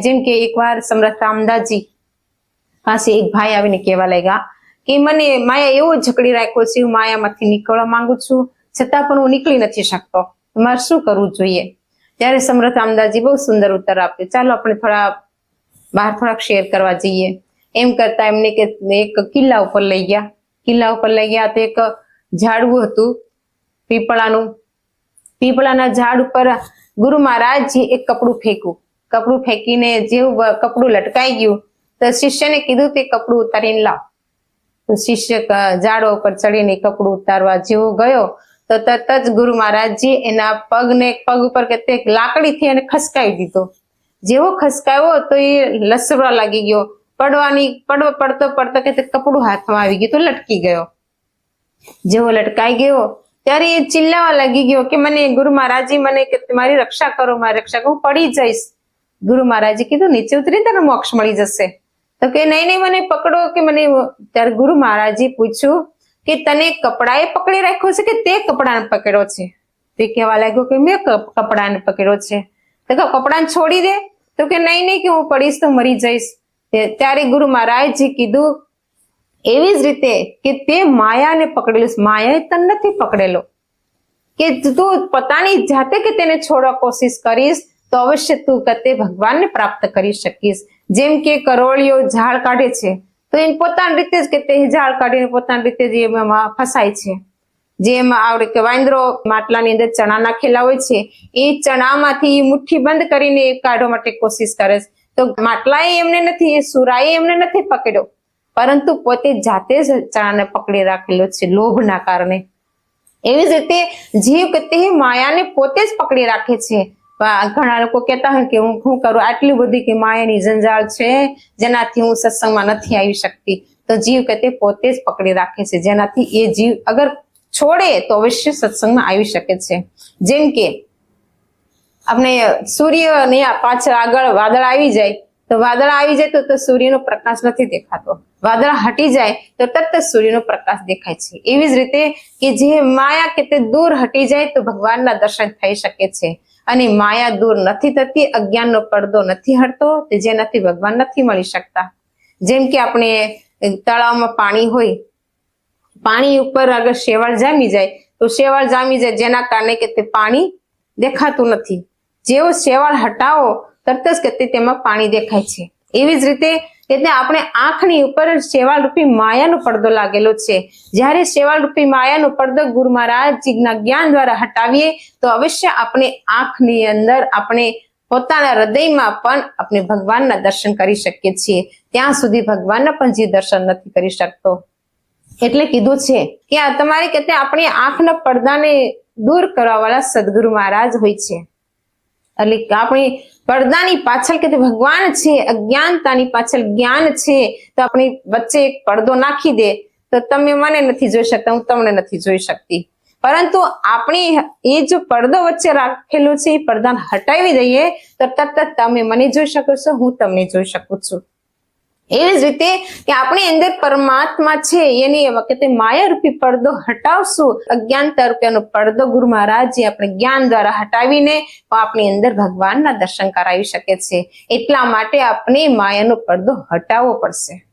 જેમ કે એકવાર સમ્રાટ રામદાસજી પાસે એક ભાઈ આવીને કહેવા લાગ્યા કે મને માયા એવો જકડી રાખ્યો છે, હું માયામાંથી નીકળવા માંગુ છું, છતાં પણ હું નીકળી નથી શકતો. મારે શું કરવું જોઈએ? ત્યારે સમ્રાટ રામદાસજી બહુ સુંદર ઉત્તર આપ્યો. ચાલો આપણે થોડા બહાર થોડાક શેર કરવા જઈએ. એમ કરતા એમને કે એક કિલ્લા ઉપર લઈ ગયા. કિલ્લા ઉપર લઈ ગયા તો એક ઝાડવું હતું પીપળાનું. પીપળાના ઝાડ ઉપર ગુરુ મહારાજજી એક કપડું ફેંક્યું. કપડું ફેંકીને જેવું કપડું લટકાઈ ગયું, તો શિષ્યને કીધું તે કપડું ઉતારીને લાવ. તો શિષ્ય ઝાડો ઉપર ચડીને કપડું ઉતારવા જેવો ગયો, તો તરત જ ગુરુ મહારાજજી એના પગને, પગ ઉપર કે લાકડીથી એને ખસકાવી દીધો. જેવો ખસકાયો તો એ લસરવા લાગી ગયો. પડવાની, પડવો, પડતો પડતો કે તે કપડું હાથમાં આવી ગયું તો લટકી ગયો. જેવો લટકાઈ ગયો, ત્યારે એ ચિલ્લાવા લાગી ગયો કે મને ગુરુ મહારાજી મને કે મારી રક્ષા કરો, મારી રક્ષા કરો, હું પડી જઈશ. ગુરુ મહારાજે કીધું, નીચે ઉતરી તને મોક્ષ મળી જશે. તો કે, નહીં નહીં, મને પકડો કે મને ત્યારે ગુરુ મહારાજે પૂછ્યું કે, તને કપડાએ પકડી રાખ્યો છે કે તે કપડાને પકડ્યો છે? તે કહેવા લાગ્યો કે, મેં કપડા કપડાને પકડ્યો છે. તો કે, કપડાને છોડી દે? તો કે, નહીં નહીં, કે હું પડીશ તો મરી જઈશ. ત્યારે ગુરુ મહારાજે કીધું, એવી જ રીતે કે તે માયાને પકડેલું. માયાએ તને નથી પકડેલો. કે તું પોતાની જાતે કે તેને છોડવા કોશિશ કરીશ? તો અવશ્ય તું કતે ભગવાનને પ્રાપ્ત કરી શકીશ. જેમ કે કરોળીઓ ઝાડ કાઢે છે, તો એ પોતાની રીતે જ કે તે ઝાડ કાઢીને પોતાની રીતે જ એમાં ફસાય છે. જેમ આવડે કે વાંદરો માટલાની અંદર ચણા નાખેલા હોય છે, એ ચણામાંથી મુઠ્ઠી બંધ કરીને કાઢવા માટે કોશિશ કરે છે. તો માટલાએ એમને નથી, એ સુરાએ એમને નથી પકડ્યો. પરંતુ પોતે જાતે જ ચણાને પકડી રાખેલો છે, લોભના કારણે. એવી જ રીતે જીવ કે તે માયાને પોતે જ પકડી રાખે છે. ઘણા લોકો કહેતા હોય કે હું શું કરું? આટલી બધી કે માયાની જંજાળ છે, જેનાથી હું સત્સંગમાં નથી આવી શકતી. તો જીવ કે તે પોતે જ પકડી રાખે છે. જેનાથી એ જીવ અગર છોડે તો અવશ્ય સત્સંગમાં આવી શકે છે. જેમ કે, આપણે સૂર્ય ને આ પાછળ આગળ વાદળ આવી જાય, તો વાદળ આવી જાય તો સૂર્યનો પ્રકાશ નથી દેખાતો. વાદળ હટી જાય તો તરત સૂર્યનો પ્રકાશ દેખાય છે. એવી જ રીતે કે જે માયા કે તે દૂર હટી જાય તો ભગવાનના દર્શન થઈ શકે છે. અને માયા દૂર નથી થતી, અજ્ઞાનનો પડદો નથી હટતો જેનાથી ભગવાન નથી મળી શકતા. જેમ કે આપણે તળાવમાં પાણી હોય, પાણી ઉપર અગર શેવાળ જામી જાય, તો શેવાળ જામી જાય જેના કારણે કે તે પાણી દેખાતું નથી. જેવો શેવાળ હટાવો, તરત જ કે તેમાં પાણી દેખાય છે. એવી જ રીતે તે આપણે આંખની ઉપર શેવાળ રૂપી માયાનો પડદો લાગેલો છે. જ્યારે શેવાળ રૂપી માયાનો પડદો ગુરુ મહારાજના જ્ઞાન દ્વારા હટાવીએ, તો અવશ્ય આપણે આંખની અંદર આપણે પોતાના હૃદયમાં પણ આપણે ભગવાનના દર્શન કરી શકીએ છીએ. ત્યાં સુધી ભગવાનના પણ જે દર્શન નથી કરી શકતો. એટલે કીધું છે કે આ તમારે કે આપણી આંખના પડદાને દૂર કરવા વાળા સદગુરુ મહારાજ હોય છે. એટલે આપણી પડદાની પાછળ કે ભગવાન છે, અજ્ઞાનતાની પાછળ જ્ઞાન છે, તો આપણી વચ્ચે એક પડદો નાખી દે, તો તમે મને નથી જોઈ શકતા, હું તમને નથી જોઈ શકતી. પરંતુ આપણે એ જો પડદો વચ્ચે રાખેલો છે, એ પડદાને હટાવી દઈએ, તો તરત તમે મને જોઈ શકો છો, હું તમને જોઈ શકું છું. એવી જ રીતે કે આપણી અંદર પરમાત્મા છે, એની વખતે માયા રૂપી પડદો હટાવશું. અજ્ઞાનતા રૂપિયાનો પડદો ગુરુ મહારાજજી આપણે જ્ઞાન દ્વારા હટાવીને આપણી અંદર ભગવાનના દર્શન કરાવી શકે છે. એટલા માટે આપણે માયાનો પડદો હટાવવો પડશે.